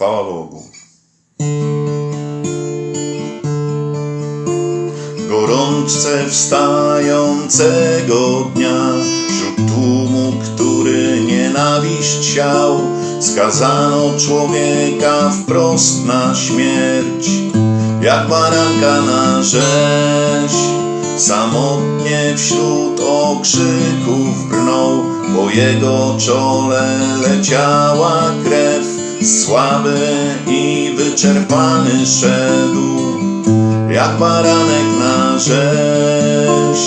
Chwała Bogu. Gorączce wstającego dnia, wśród tłumu, który nienawiść siał, skazano człowieka wprost na śmierć, jak baranka na rzeź. Samotnie wśród okrzyków brnął, po jego czole leciała krew, słaby i wyczerpany szedł jak baranek na rzeź.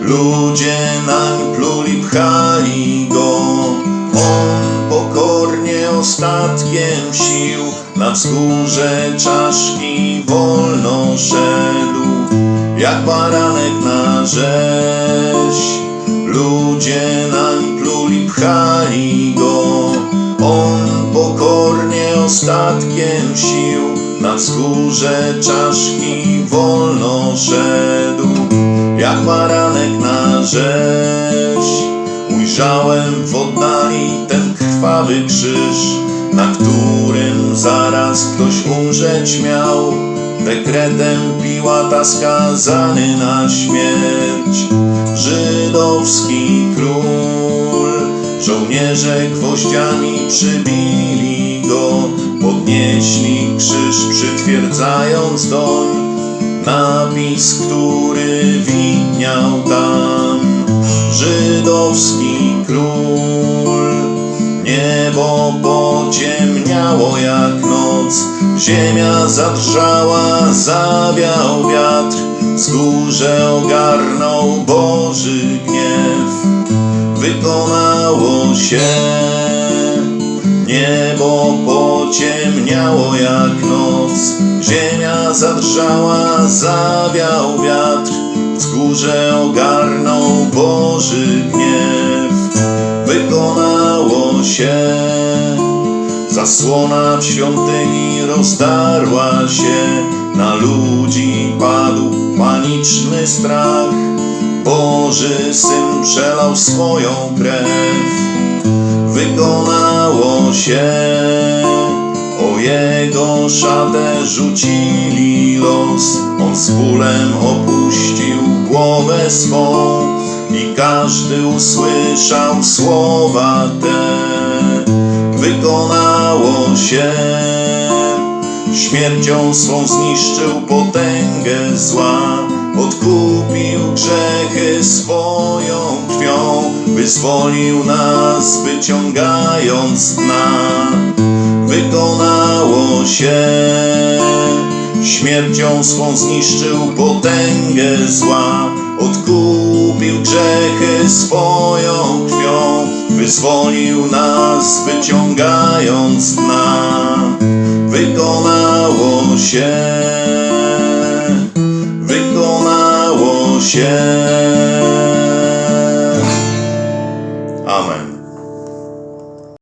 Ludzie nań pluli, pchali go, on pokornie ostatkiem sił na wzgórze czaszki wolno szedł, jak baranek na rzeź. Ludzie ostatkiem sił na wzgórze czaszki wolno szedł, jak baranek na rzeź. Ujrzałem w oddali ten krwawy krzyż, na którym zaraz ktoś umrzeć miał. Dekretem Piłata skazany na śmierć, żydowski król. Żołnierze gwoździami przybili go, podnieśli krzyż przytwierdzając doń. Napis, który widniał tam, żydowski król. Niebo pociemniało jak noc, ziemia zadrżała, zawiał wiatr, wzgórze ogarnął Boży gniew. Wykonało się, niebo pociemniało jak noc, ziemia zadrżała, zawiał wiatr, wzgórze ogarnął Boży gniew. Wykonało się, zasłona w świątyni rozdarła się, na ludzi padł paniczny strach. Boży Syn przelał swoją krew, wykonało się. Jego szatę rzucili los, on z bólem opuścił głowę swą i każdy usłyszał słowa te. Wykonało się, śmiercią swą zniszczył potęgę zła, odkupił grzechy swoją krwią, wyzwolił nas, wyciągając dna. Wykonało się, śmiercią swą zniszczył potęgę zła, odkupił grzechy swoją krwią, wyzwolił nas, wyciągając dna. Wykonało się, wykonało się.